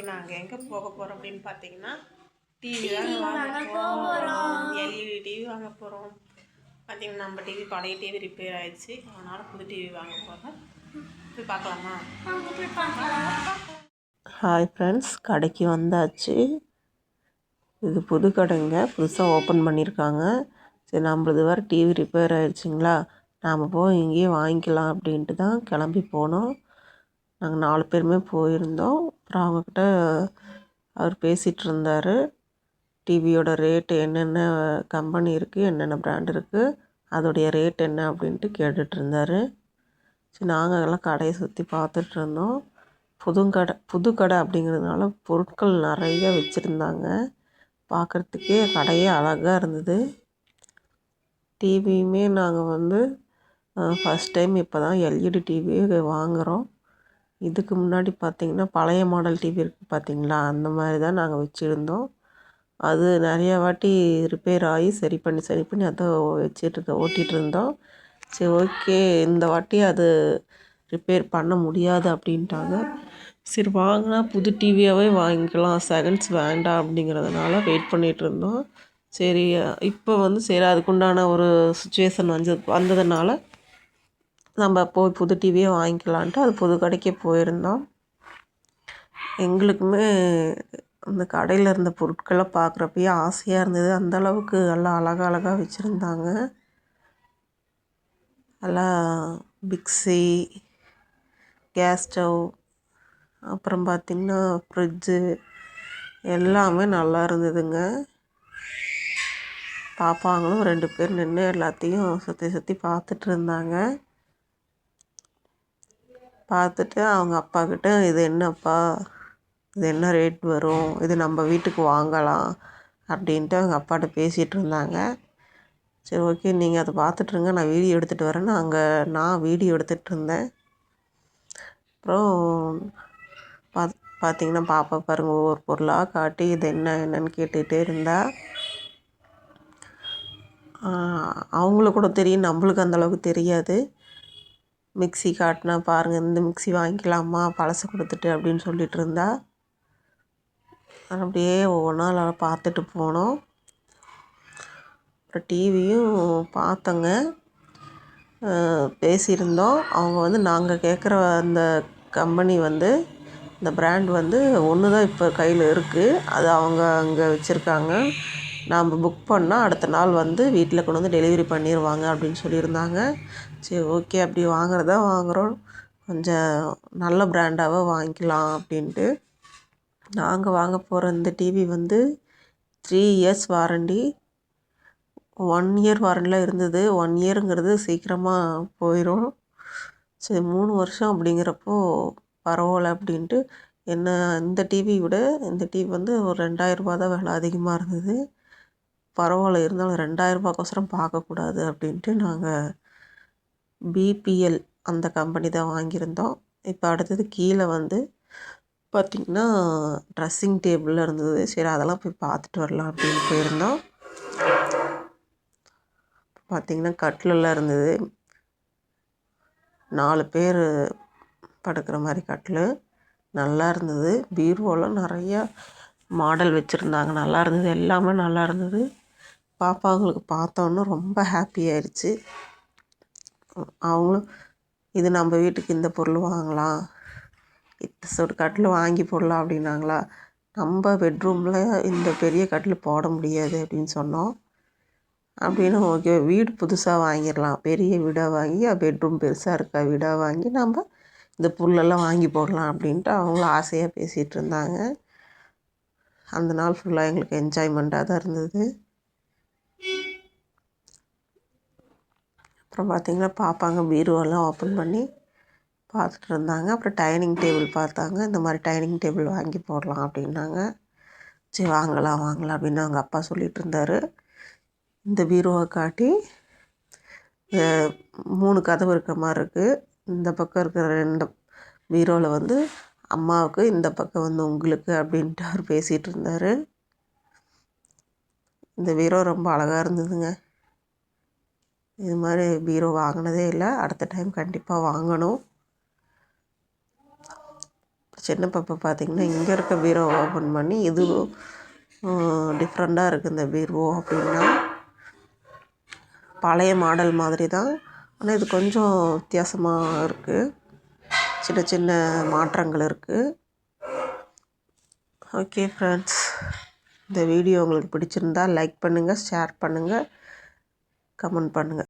இன்றைக்கி நாங்கள் எங்கே போக போகிறோம் அப்படின்னு பார்த்தீங்கன்னா டிவி வாங்க போகிறோம் எல்இடி டிவி வாங்க போகிறோம் பார்த்தீங்கன்னா நம்ம டிவி பழைய டிவி ரிப்பேர் ஆயிடுச்சு. அதனால் புது டிவி வாங்க போகிறோம் போய் பார்க்கலாமா? ஹாய் ஃப்ரெண்ட்ஸ் கடைக்கு வந்தாச்சு. இது புது கடைங்க புதுசாக ஓப்பன் பண்ணியிருக்காங்க சரி நம்மளது வேறு டிவி ரிப்பேர் ஆயிடுச்சுங்களா? நாம் போய் இங்கேயே வாங்கிக்கலாம் அப்படின்ட்டு தான் கிளம்பி போனோம். நாங்கள் நாலு பேருமே போயிருந்தோம். அப்புறம் அவங்கக்கிட்ட அவர் பேசிகிட்டு இருந்தார் டிவியோட ரேட்டு என்னென்ன கம்பெனி இருக்குது என்னென்ன பிராண்ட் இருக்குது அதோடைய ரேட் என்ன அப்படின்ட்டு கேட்டுட்ருந்தார் சரி நாங்கள் எல்லாம் கடையை சுற்றி பார்த்துட்டு இருந்தோம் புது கடை புது கடை அப்படிங்கிறதுனால பொருட்கள் நிறைய வச்சுருந்தாங்க. பார்க்குறதுக்கே கடையே அழகாக இருந்தது. டிவியுமே நாங்கள் வந்து ஃபஸ்ட் டைம் இப்போ தான் எல்இடி டிவியே வாங்குகிறோம் இதுக்கு முன்னாடி பார்த்திங்கன்னா பழைய மாடல் டிவி இருக்குது பார்த்திங்களா அந்த மாதிரி தான் நாங்கள் வச்சுருந்தோம். அது நிறையா வாட்டி ரிப்பேர் ஆகி சரி பண்ணி சரி பண்ணி அதை வச்சுட்டு ஓட்டிகிட்டு இருந்தோம். சரி ஓகே இந்த வாட்டி அது ரிப்பேர் பண்ண முடியாது அப்படின்ட்டாங்க. சரி வாங்கினா புது டிவியாகவே வாங்கிக்கலாம். செகண்ட்ஸ் வேண்டாம் அப்படிங்கிறதுனால வெயிட் பண்ணிகிட்டு இருந்தோம். சரி இப்போ வந்து சரி அதுக்குண்டான ஒரு சுச்சுவேஷன் வந்து வந்ததுனால நம்ம போய் புது டிவியே வாங்கிக்கலான்ட்டு அது புது கடைக்கே போயிருந்தோம். எங்களுக்குமே அந்த கடையில் இருந்த பொருட்களை பார்க்குறப்பயே ஆசையாக இருந்தது. அந்த அளவுக்கு நல்லா அழகாக அழகாக வச்சுருந்தாங்க. நல்லா மிக்ஸி கேஸ் ஸ்டவ் அப்புறம் பார்த்திங்கன்னா ஃப்ரிட்ஜு எல்லாமே நல்லா இருந்ததுங்க. பாப்பாங்களும் ரெண்டு பேர் நின்று எல்லாத்தையும் சுற்றி சுற்றி பார்த்துட்டு இருந்தாங்க. பார்த்துட்டு அவங்க அப்பாக்கிட்ட இது என்னப்பா? இது என்ன ரேட் வரும்? இது நம்ம வீட்டுக்கு வாங்கலாம். அப்படின்ட்டு அவங்க அப்பாட்ட பேசிகிட்டு இருந்தாங்க. சரி ஓகே நீங்கள் அதை பார்த்துட்ருங்க நான் வீடியோ எடுத்துகிட்டு வரேன்னு அங்கே நான் வீடியோ எடுத்துகிட்டு இருந்தேன். அப்புறம் பாத் பார்த்தீங்கன்னா பாப்பா பாருங்கள் ஒவ்வொரு பொருளாக காட்டி இது என்ன என்னன்னு கேட்டுகிட்டே இருந்தா. அவங்களுக்கு கூட தெரியும். நம்மளுக்கு அந்தளவுக்கு தெரியாது. மிக்ஸி காட்டினா பாருங்கள் இந்த மிக்ஸி வாங்கிக்கலாமா பழசு கொடுத்துட்டு அப்படின்னு சொல்லிட்டு இருந்தா அப்படியே ஒவ்வொன்றா பார்த்துட்டு போனோம். அப்புறம் டிவியும் பார்த்தோங்க. பேசியிருந்தோம். அவங்க வந்து நாங்கள் கேட்குற அந்த கம்பெனி வந்து இந்த பிராண்ட் வந்து ஒன்று தான் இப்போ கையில் இருக்குது அது அவங்க அங்கே வச்சுருக்காங்க. நாம் புக் பண்ணால் அடுத்த நாள் வந்து வீட்டில் கொண்டு வந்து டெலிவரி பண்ணிடுவாங்க அப்படின்னு சொல்லியிருந்தாங்க. சரி ஓகே அப்படி வாங்குறதா வாங்குகிறோம் கொஞ்சம் நல்ல பிராண்டாகவே வாங்கிக்கலாம் அப்படின்ட்டு. நாங்கள் வாங்க போகிற இந்த டிவி வந்து three years warranty one year வாரண்டிலாம் இருந்தது. ஒன் இயருங்கிறது சீக்கிரமாக போயிடும் சரி மூணு வருஷம் அப்படிங்கிறப்போ பரவாயில்ல அப்படின்ட்டு என்ன இந்த டிவி விட இந்த டிவி வந்து ஒரு ரெண்டாயிரரூபா தான் விலை அதிகமாக இருந்தது. பரவாயில்ல இருந்தாலும் ரெண்டாயிரரூபாக்கோசரம் பார்க்கக்கூடாது அப்படின்ட்டு நாங்கள் பிபிஎல் அந்த கம்பெனி தான் வாங்கியிருந்தோம். இப்போ அடுத்தது கீழே வந்து பார்த்திங்கன்னா ட்ரெஸ்ஸிங் டேபிளில் இருந்தது. சரி அதெல்லாம் போய் பார்த்துட்டு வரலாம் அப்படின்னு போயிருந்தோம். பார்த்திங்கன்னா கட்டிலெல்லாம் இருந்தது. நாலு பேர் படுக்கிற மாதிரி கட்டில். நல்லா இருந்தது. பீரோலாம் நிறையா மாடல் வச்சுருந்தாங்க. நல்லா இருந்தது. எல்லாமே நல்லா இருந்தது. பாப்பாங்களுக்கு பார்த்தோன்னே ரொம்ப ஹாப்பி ஆயிடுச்சு. அவங்களும் இது நம்ம வீட்டுக்கு இந்த பொருள் வாங்கலாம். இந்த சொட்டு கட்டில் வாங்கி போடலாம் அப்படின்னாங்களா? நம்ம பெட்ரூமில் இந்த பெரிய கட்டில் போட முடியாது அப்படின்னு சொன்னோம். அப்படின்னு ஓகே வீடு புதுசாக வாங்கிடலாம். பெரிய வீடாக வாங்கி பெட்ரூம் பெருசாக இருக்க வீடாக வாங்கி நம்ம இந்த புல்லெல்லாம் வாங்கி போடலாம் அப்படின்ட்டு அவங்களும் ஆசையாக பேசிகிட்டு இருந்தாங்க. அந்த நாள் ஃபுல்லாக எங்களுக்கு என்ஜாய்மெண்ட்டாக தான் இருந்தது. அப்புறம் பார்த்திங்கன்னா பார்ப்பாங்க பீரோலாம் ஓப்பன் பண்ணி பார்த்துட்டு இருந்தாங்க அப்புறம் டைனிங் டேபிள் பார்த்தாங்க. இந்த மாதிரி டைனிங் டேபிள் வாங்கி போடலாம் அப்படின்னாங்க. சரி வாங்கலாம் வாங்கலாம் அப்படின்னு அவங்க அப்பா சொல்லிகிட்டு இருந்தார் இந்த பீரோவை காட்டி மூணு கதவு இருக்க மாதிரி இருக்குது இந்த பக்கம் இருக்கிற ரெண்டு பீரோவில் வந்து அம்மாவுக்கு இந்த பக்கம் வந்து உங்களுக்கு அப்படின்ட்டு அவர் பேசிகிட்டு இருந்தார் இந்த பீரோ ரொம்ப அழகாக இருந்ததுங்க. இது மாதிரி பீரோ வாங்கினதே இல்லை. அடுத்த டைம் கண்டிப்பாக வாங்கணும். சின்ன பாப்பா பார்த்திங்கன்னா இங்கே இருக்க பீரோ ஓப்பன் பண்ணி இது டிஃப்ரெண்ட்டாக இருக்குது இந்த பீரோ அப்படின்னா. பழைய மாடல் மாதிரி தான். ஆனால் இது கொஞ்சம் வித்தியாசமாக இருக்குது சின்ன சின்ன மாற்றங்கள் இருக்குது ஓகே ஃப்ரெண்ட்ஸ் இந்த வீடியோ உங்களுக்கு பிடிச்சிருந்தா லைக் பண்ணுங்கள் ஷேர் பண்ணுங்கள் கமெண்ட் பண்ணுங்கள்